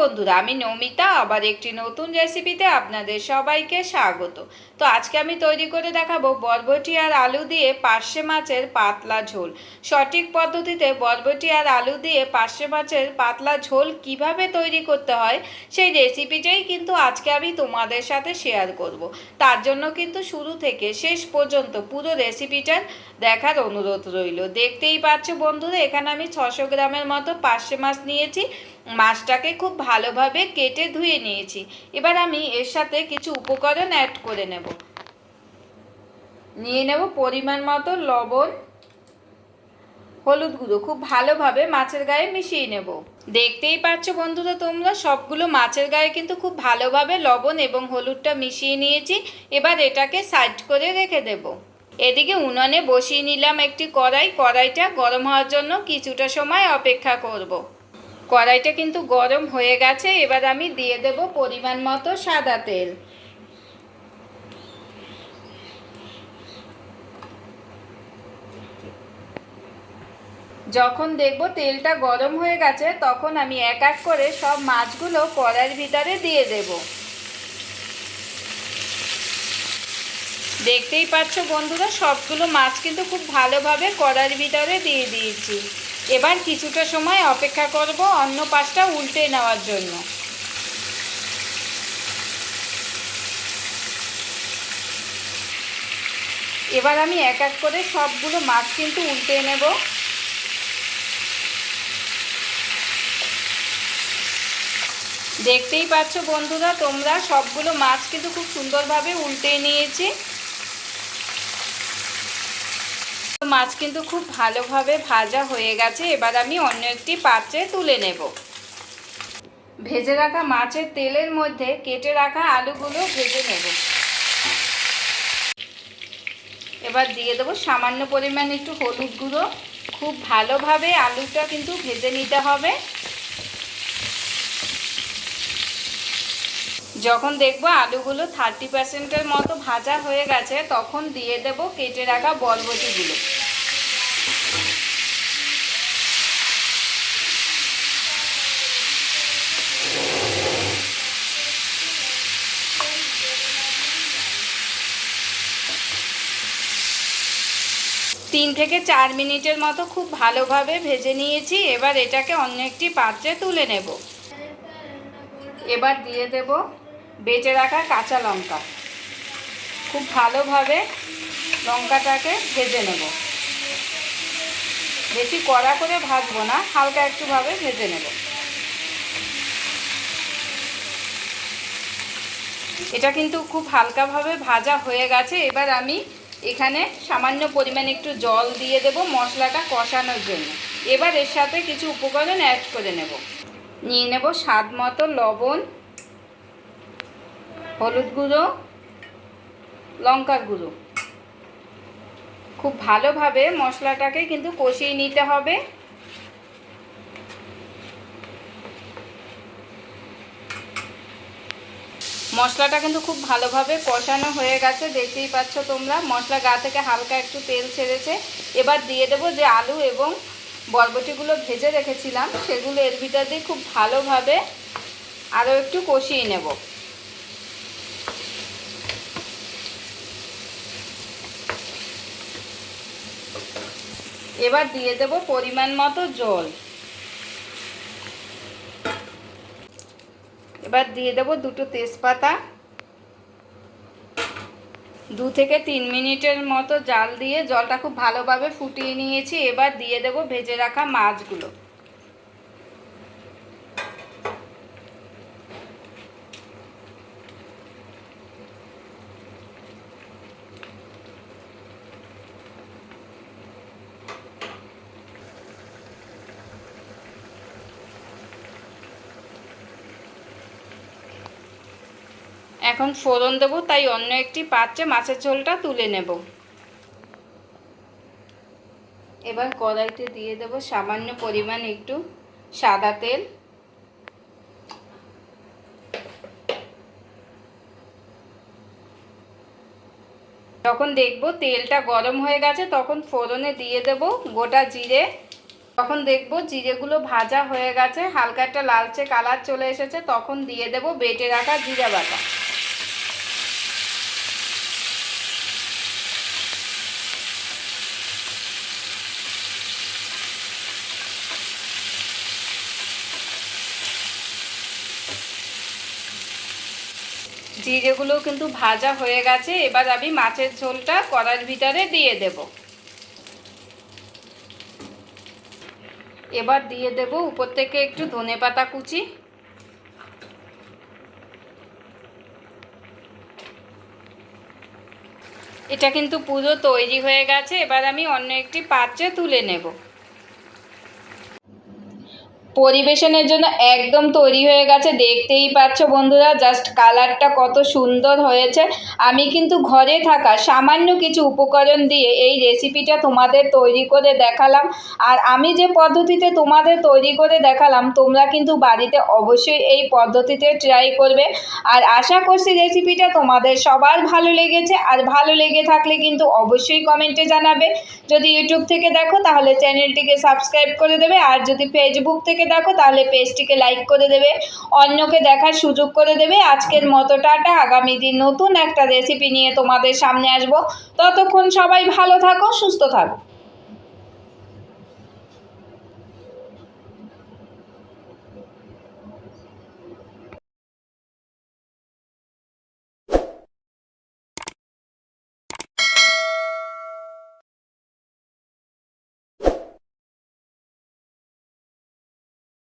বন্ধুরা, আমি নমিতা, আবার একটি নতুন রেসিপিতে আপনাদের সবাইকে স্বাগত। তো আজকে আমি তৈরি করে দেখাবো বরবটি আর আলু দিয়ে পার্শে মাছের পাতলা ঝোল। সঠিক পদ্ধতিতে বরবটি আর আলু দিয়ে পার্শে মাছের পাতলা ঝোল কীভাবে তৈরি করতে হয়, সেই রেসিপিটাই কিন্তু আজকে আমি তোমাদের সাথে শেয়ার করব। তার জন্য কিন্তু শুরু থেকে শেষ পর্যন্ত পুরো রেসিপিটার দেখার অনুরোধ রইল। দেখতেই পাচ্ছ বন্ধুরা, এখানে আমি ছশো গ্রামের মতো পার্শে মাছ নিয়েছি। মাছটাকে খুব ভালোভাবে কেটে ধুয়ে নিয়েছি। এবার আমি এর সাথে কিছু উপকরণ অ্যাড করে নেব। নিয়ে নেব পরিমাণ মতো লবণ, হলুদ গুঁড়ো। খুব ভালোভাবে মাছের গায়ে মিশিয়ে নেব। দেখতেই পাচ্ছ বন্ধুরা তোমরা, সবগুলো মাছের গায়ে কিন্তু খুব ভালোভাবে লবণ এবং হলুদটা মিশিয়ে নিয়েছি। এবার এটাকে সাইড করে রেখে দেব। এদিকে উনুনে বসিয়ে নিলাম একটি কড়াই। কড়াইটা গরম হওয়ার জন্য কিছুটা সময় অপেক্ষা করব। কড়াইটা কিন্তু গরম হয়ে গেছে, এবার আমি দিয়ে দেব পরিমাণ মতো সাদা তেল। যখন দেখব তেলটা গরম হয়ে গেছে, তখন আমি এক এক করে সব মাছগুলো কড়াইয়ের ভিতরে দিয়ে দেব। দেখতেই পাচ্ছ বন্ধুরা, সবগুলো মাছ কিন্তু খুব ভালোভাবে কড়াইয়ের ভিতরে দিয়ে দিয়েছি। এবার কিছুটা সময় অপেক্ষা করব অন্য পাশটা উল্টে নেওয়ার জন্য। এবার আমি এক এক করে সবগুলো মাছ কিন্তু উল্টে নেব। দেখতেই পাচ্ছ বন্ধুরা, তোমরা সবগুলো মাছ কিন্তু খুব সুন্দরভাবে উল্টে নিয়েছি। মাছ কিন্তু খুব ভালোভাবে ভাজা হয়ে গেছে। এবার আমি অন্য একটি পাত্রে তুলে নেব। ভেজে রাখা মাছের তেলের মধ্যে কেটে রাখা আলুগুলো ভেজে নেব। এবার দিয়ে দেবো সামান্য পরিমাণ একটু হলুদ গুঁড়ো। খুব ভালোভাবে আলুটা কিন্তু ভেজে নিতে হবে। যখন দেখব আলুগুলো থার্টি পার্সেন্টের মতো ভাজা হয়ে গেছে, তখন দিয়ে দেব কেটে রাখা বরবটিগুলো। তিন থেকে চার মিনিটের মতো খুব ভালোভাবে ভেজে নিয়েছি। এবার এটাকে অন্য একটি পাত্রে তুলে নেব। এবার দিয়ে দেব বেটে রাখা কাঁচা লঙ্কা। খুব ভালোভাবে লঙ্কাটাকে ভেজে নেব। বেশি কড়া করে ভাজবো না, হালকা একটুভাবে ভেজে নেব। এটা কিন্তু খুব হালকাভাবে ভাজা হয়ে গেছে। এবার আমি এখানে সামান্য পরিমাণ একটু জল দিয়ে দেব মশলাটা কষানোর জন্য। এবার এর সাথে কিছু উপকরণ অ্যাড করে নেব। নিয়ে নেব স্বাদ মতো লবণ, হলুদ গুঁড়ো, লঙ্কার গুঁড়ো। খুব ভালোভাবে মশলাটাকে কিন্তু কষিয়ে নিতে হবে। মশলাটা কিন্তু খুব ভালোভাবে কষানো হয়ে গেছে, দেখতেই পাচ্ছ তোমরা। মশলা গা থেকে হালকা একটু তেল ছেড়েছে। এবার দিয়ে দেবো যে আলু এবং বরবটিগুলো ভেজে রেখেছিলাম, সেগুলো এর ভিতর দিয়ে খুব ভালোভাবে আরও একটু কষিয়ে নেব। এবার দিয়ে দেব পরিমাণ মতো জল। এবার দিয়ে দেব দুটো তেজপাতা। দু থেকে তিন মিনিটের মতো জাল দিয়ে জলটা খুব ভালোভাবে ফুটিয়ে নিয়েছি। এবার দিয়ে দেব ভেজে রাখা মাছগুলো। এখন ফোড়ন দেবো, তাই অন্য একটি পাত্রে মাছের ঝোলটা তুলে নেব। এবার কড়াইতে দিয়ে দেব সামান্য পরিমাণ একটু সাদা তেল। যখন দেখব তেলটা গরম হয়ে গেছে, তখন ফোড়নে দিয়ে দেব গোটা জিরে। তখন দেখব জিরেগুলো ভাজা হয়ে গেছে, হালকা একটা লালচে কালার চলে এসেছে, তখন দিয়ে দেব বেটে রাখা জিরা বাটা। জিরেগুলো কিন্তু ভাজা হয়ে গেছে। এবার আমি মাছের ঝোলটা কড়ার ভিতরে দিয়ে দেব। এবার দিয়ে দেব উপর থেকে একটু ধনে পাতা কুচি। এটা কিন্তু পুরো তৈরি হয়ে গেছে। এবার আমি অন্য একটি পাত্রে তুলে নেব। পরিবেশনের জন্য একদম তৈরি হয়ে গেছে। দেখতেই পাচ্ছ বন্ধুরা জাস্ট কালারটা কত সুন্দর হয়েছে। আমি কিন্তু ঘরে থাকা সামান্য কিছু উপকরণ দিয়ে এই রেসিপিটা তোমাদের তৈরি করে দেখালাম। আর আমি যে পদ্ধতিতে তোমাদের তৈরি করে দেখালাম, তোমরা কিন্তু বাড়িতে অবশ্যই এই পদ্ধতিতে ট্রাই করবে। আর আশা করছি রেসিপিটা তোমাদের সবার ভালো লেগেছে। আর ভালো লেগে থাকলে কিন্তু অবশ্যই কমেন্টে জানাবে। যদি ইউটিউব থেকে দেখো, তাহলে চ্যানেলটিকে সাবস্ক্রাইব করে দেবে। আর যদি ফেসবুক থেকে দেখো, তাহলে পেজটিকে লাইক করে দেবে। অন্যকে দেখার সুযোগ করে দেবে। আজকের মতো টাটা। আগামী দিন নতুন একটা রেসিপি নিয়ে তোমাদের সামনে আসব। ততক্ষণ সবাই ভালো থাকো, সুস্থ থাকো।